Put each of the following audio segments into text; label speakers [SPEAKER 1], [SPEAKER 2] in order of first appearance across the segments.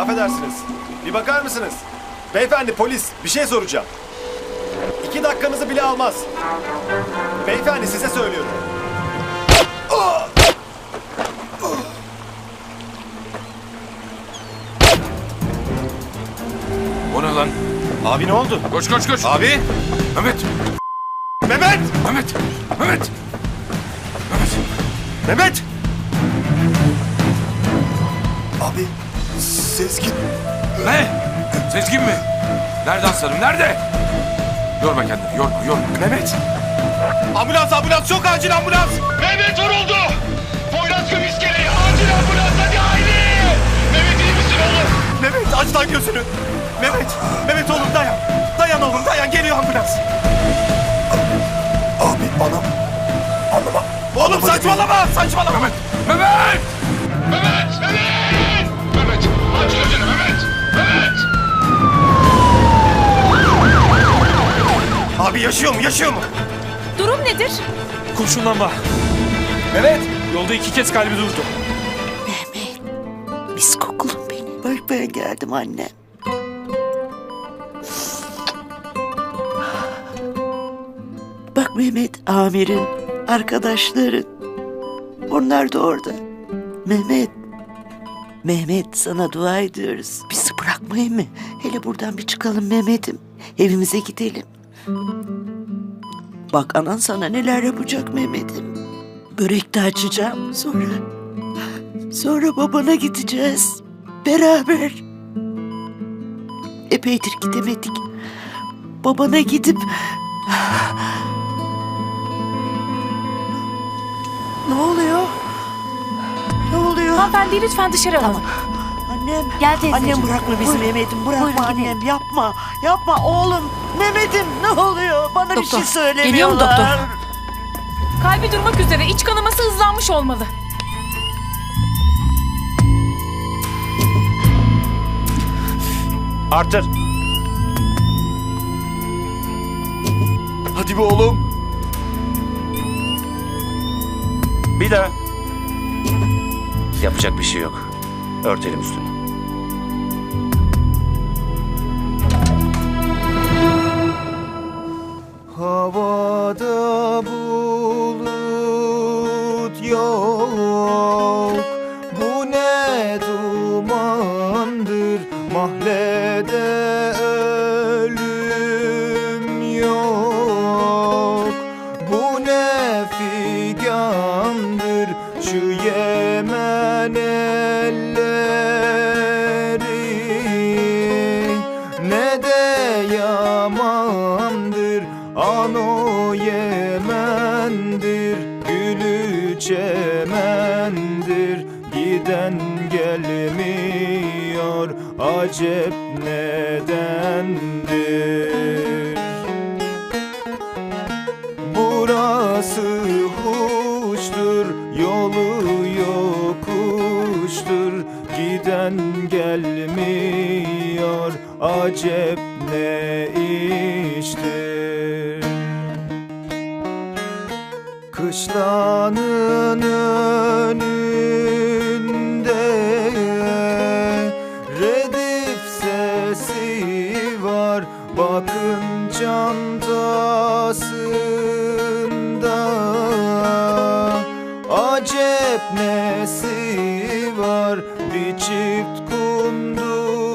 [SPEAKER 1] affedersiniz. Bir bakar mısınız? Beyefendi polis, bir şey soracağım. İki dakikanızı bile almaz. Beyefendi size söylüyorum.
[SPEAKER 2] O ne lan?
[SPEAKER 1] Abi ne oldu?
[SPEAKER 2] Koş koş koş.
[SPEAKER 1] Abi!
[SPEAKER 2] Mehmet.
[SPEAKER 1] Mehmet!
[SPEAKER 2] Mehmet. Mehmet. Mehmet.
[SPEAKER 1] Mehmet! Abi, Sezgin.
[SPEAKER 2] Ne? Sezgin mi? Nerede aslanım? Nerede? Yorma kendini. Yorma yorma.
[SPEAKER 1] Mehmet! Ambulans, ambulans! Çok acil ambulans!
[SPEAKER 3] Mehmet vuruldu. Poyraz göm iskeleyi. Acil ambulans hadi haydi. Mehmet iyi misin oğlum?
[SPEAKER 1] Mehmet aç lan gözünü. Mehmet, Mehmet oğlum dayan. Dayan oğlum dayan geliyor ambulans. Abi anam. Anlama. Oğlum saçmalama saçmalama.
[SPEAKER 2] Mehmet. Mehmet.
[SPEAKER 3] Mehmet!
[SPEAKER 1] Abi yaşıyor mu yaşıyor mu?
[SPEAKER 4] Durum nedir?
[SPEAKER 5] Kurşunlanma.
[SPEAKER 1] Mehmet.
[SPEAKER 5] Yolda iki kez kalbi durdu.
[SPEAKER 6] Mehmet, mis kokulum benim. Bak ben geldim annem. Bak Mehmet, amirin, arkadaşların. Onlar da orada. Mehmet, Mehmet sana dua ediyoruz. Bizi bırakmayın mı? Hele buradan bir çıkalım Mehmet'im. Evimize gidelim. Bak anan sana neler yapacak Mehmet'im. Börek de açacağım sonra. Sonra babana gideceğiz. Beraber. Epeydir gidemedik. Babana gidip... Ne oluyor? Ne oluyor?
[SPEAKER 4] Hanımefendi lütfen dışarı alalım.
[SPEAKER 6] Annem.
[SPEAKER 4] Gel teyzeciğim.
[SPEAKER 6] Annem bırakma bizi
[SPEAKER 4] Buyurun.
[SPEAKER 6] Mehmet'im. Bırakma
[SPEAKER 4] Buyurun,
[SPEAKER 6] annem.
[SPEAKER 4] gidelim.
[SPEAKER 6] Yapma. Yapma oğlum. Mehmet'im ne oluyor? Bana bir
[SPEAKER 4] Doktor,
[SPEAKER 6] şey söylemiyorlar.
[SPEAKER 4] geliyor mu doktor? Kalbi durmak üzere iç kanaması hızlanmış olmalı.
[SPEAKER 1] Artır. Hadi be oğlum. Bir daha. Yapacak bir şey yok. Örtelim üstünü.
[SPEAKER 7] Çemendir. Giden gelmiyor Acep nedendir? Burası huştur, yolu yokuştur. Giden gelmiyor, acep ne iştir Kışlanın önünde Redif sesi var Bakın çantasında Acep nesi var Bir çift kundurayla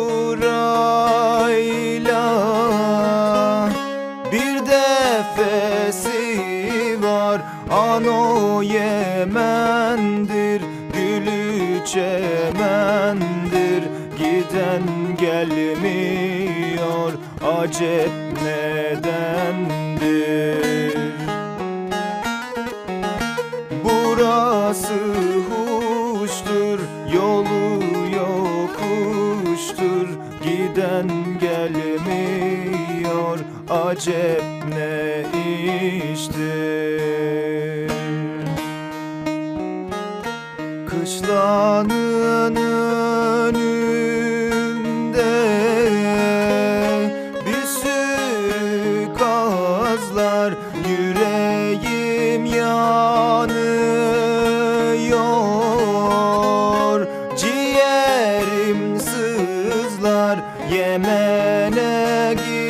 [SPEAKER 7] Ano Yemen'dir Gülü çemendir. Giden gelmiyor Acep nedendir? Burası huştur, yolu yokuştur. Giden gelmiyor, acep ne iştir Kışlanın önünde sürü kazlar Yüreğim yanıyor. Ciğerim sızlıyor Yemen'e gidene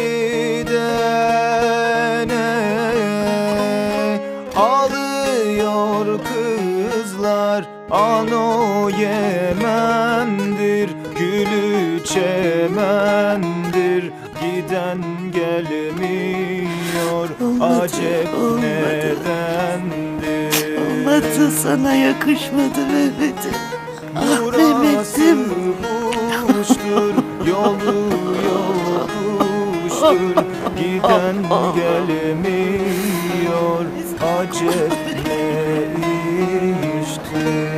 [SPEAKER 7] Ano Yemen'dir Gülü çemendir Giden gelmiyor
[SPEAKER 6] Olmadı,
[SPEAKER 7] Acep
[SPEAKER 6] olmadı.
[SPEAKER 7] nedendir
[SPEAKER 6] Olmadı sana yakışmadı Mehmet'im. Ah Mehmet'im.
[SPEAKER 7] Burası yolu yokuştur Giden gelemiyor Acep ne iştir